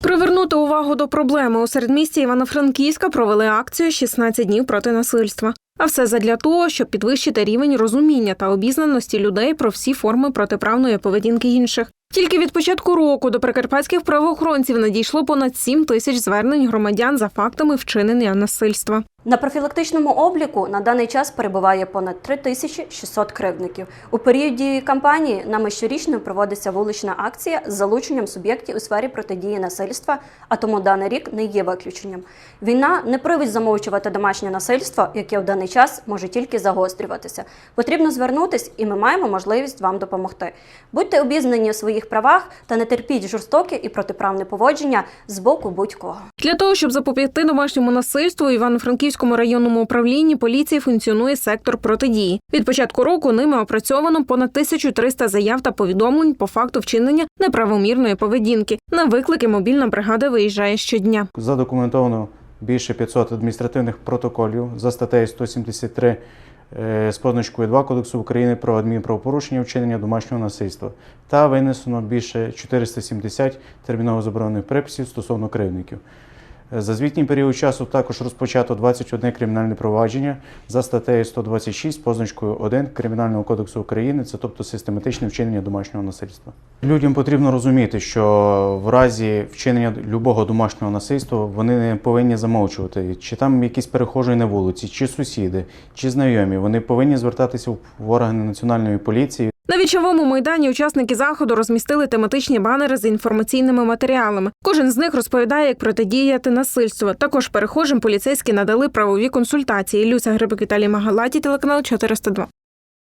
Привернути увагу до проблеми у середмісті Івано-Франківська провели акцію «16 днів проти насильства. А все задля того, щоб підвищити рівень розуміння та обізнаності людей про всі форми протиправної поведінки інших. Тільки від початку року до прикарпатських правоохоронців надійшло понад 7 тисяч звернень громадян за фактами вчинення насильства. На профілактичному обліку на даний час перебуває понад 3600 кривдників. У період дії кампанії нами щорічно проводиться вулична акція з залученням суб'єктів у сфері протидії насильства, а тому даний рік не є виключенням. Війна не привід замовчувати домашнє насильство, яке в даний час може тільки загострюватися. Потрібно звернутись, і ми маємо можливість вам допомогти. Будьте обізнані у своїх правах та не терпіть жорстоке і протиправне поводження з боку будь-кого. Для того, щоб запобігти домашньому насильству, в Івано-Франківському районному управлінні поліції функціонує сектор протидії. Від початку року ними опрацьовано понад 1300 заяв та повідомлень по факту вчинення неправомірної поведінки. На виклики мобільна бригада виїжджає щодня. Задокументовано більше 500 адміністративних протоколів за статтею 173 е, з позначкою 2 Кодексу України про адмінправопорушення вчинення домашнього насильства та винесено більше 470 терміново заборонених приписів стосовно кривдників. За звітній період часу також розпочато 21 кримінальне провадження за статтею 126 з позначкою 1 Кримінального кодексу України, це тобто систематичне вчинення домашнього насильства. Людям потрібно розуміти, що в разі вчинення любого домашнього насильства вони не повинні замовчувати, чи там якісь перехожі на вулиці, чи сусіди, чи знайомі. Вони повинні звертатися в органи національної поліції. На вічовому майдані учасники заходу розмістили тематичні банери з інформаційними матеріалами. Кожен з них розповідає, як протидіяти насильству. Також перехожим поліцейські надали правові консультації. Люся Грибик Віталій Магалаті, телеканал 402.